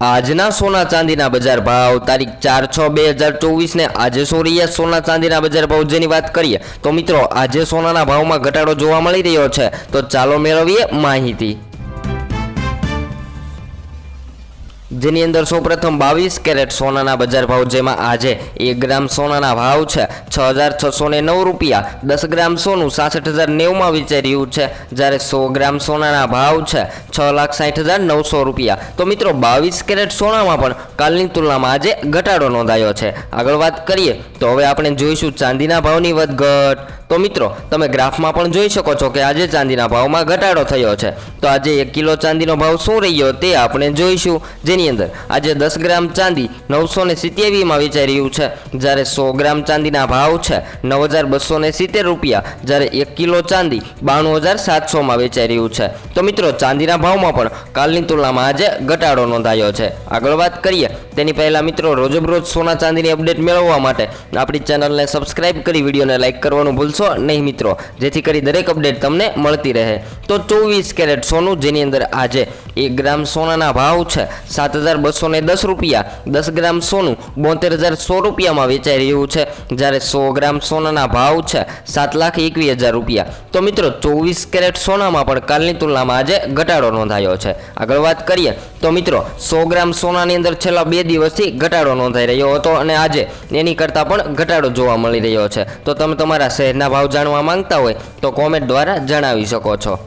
આજના સોના ચાંદીના બજાર ભાવ તારીખ ચાર છ બે હજાર ચોવીસને આજે સોરિયા સોના ચાંદીના બજાર ભાવ જેની વાત કરીએ, તો મિત્રો આજે સોનાના ભાવમાં ઘટાડો જોવા મળી રહ્યો છે. તો ચાલો મેળવીએ માહિતી. જેની અંદર સૌપ્રથમ બાવીસ કેરેટ સોનાના બજાર ભાવ, જેમાં આજે એક ગ્રામ સોનાના ભાવ છે. છ હજાર છસો ને નવ રૂપિયા. દસ ગ્રામ સોનું સાસઠ હજાર નેવુંમાં વેચાઈ રહ્યું છે. જ્યારે સો ગ્રામ સોનાના ભાવ છે છ લાખ સાઠ હજાર નવસો રૂપિયા. તો મિત્રો, બાવીસ કેરેટ સોનામાં પણ કાલની તુલનામાં આજે ઘટાડો નોંધાયો છે. આગળ વાત કરીએ, તો હવે આપણે જોઈશું ચાંદીના ભાવની વધઘટ. તો મિત્રો, તમે ગ્રાફમાં પણ જોઈ શકો છો કે આજે ચાંદીના ભાવમાં ઘટાડો થયો છે. તો આજે એક કિલો ચાંદીનો ભાવ શું રહ્યો તે આપણે જોઈશું. જેની અંદર આજે દસ ગ્રામ ચાંદી નવસો ને સિત્યાવીમાં વેચાઈ રહ્યું છે. જ્યારે સો ગ્રામ ચાંદીના ભાવ છે નવ હજાર બસો ને સિત્તેર રૂપિયા. જ્યારે એક કિલો ચાંદી બાણું હજાર સાતસોમાં વેચાઈ રહ્યું છે. તો મિત્રો, ચાંદીના ભાવમાં પણ કાલની તુલનામાં આજે ઘટાડો નોંધાયો છે. આગળ વાત કરીએ, તેની પહેલાં મિત્રો, રોજબરોજ સોના ચાંદીની અપડેટ મેળવવા માટે આપણી ચેનલને સબસ્ક્રાઇબ કરી, વિડીયોને લાઇક કરવાનું ભૂલશો નહીં મિત્રો. જેથી કરી દરેક અપડેટ તમને મળતી રહે. તો ચોવીસ કેરેટ સોનું, જેની અંદર આજે એક ગ્રામ સોનાના ભાવ છે. સાત હજાર બસો દસ રૂપિયા. દસ ગ્રામ સોનું બોતેર હજાર સો રૂપિયામાં વેચાઈ રહ્યું છે. જ્યારે સો ગ્રામ સોનાના ભાવ છે સાત લાખ એકવીસ હજાર રૂપિયા. તો મિત્રો, ચોવીસ કેરેટ સોનામાં પણ કાલની તુલનામાં આજે ઘટાડો નોંધાયો છે. આગળ વાત કરીએ, તો મિત્રો, સો ગ્રામ સોનાની અંદર છેલ્લા બે દિવસથી ઘટાડો નોંધાઈ રહ્યો હતો અને આજે એની કરતાં પણ ઘટાડો જોવા મળી રહ્યો છે. તો તમે તમારા શહેરના ભાવ જાણવા માંગતા હોય તો કોમેન્ટ દ્વારા જણાવી શકો છો.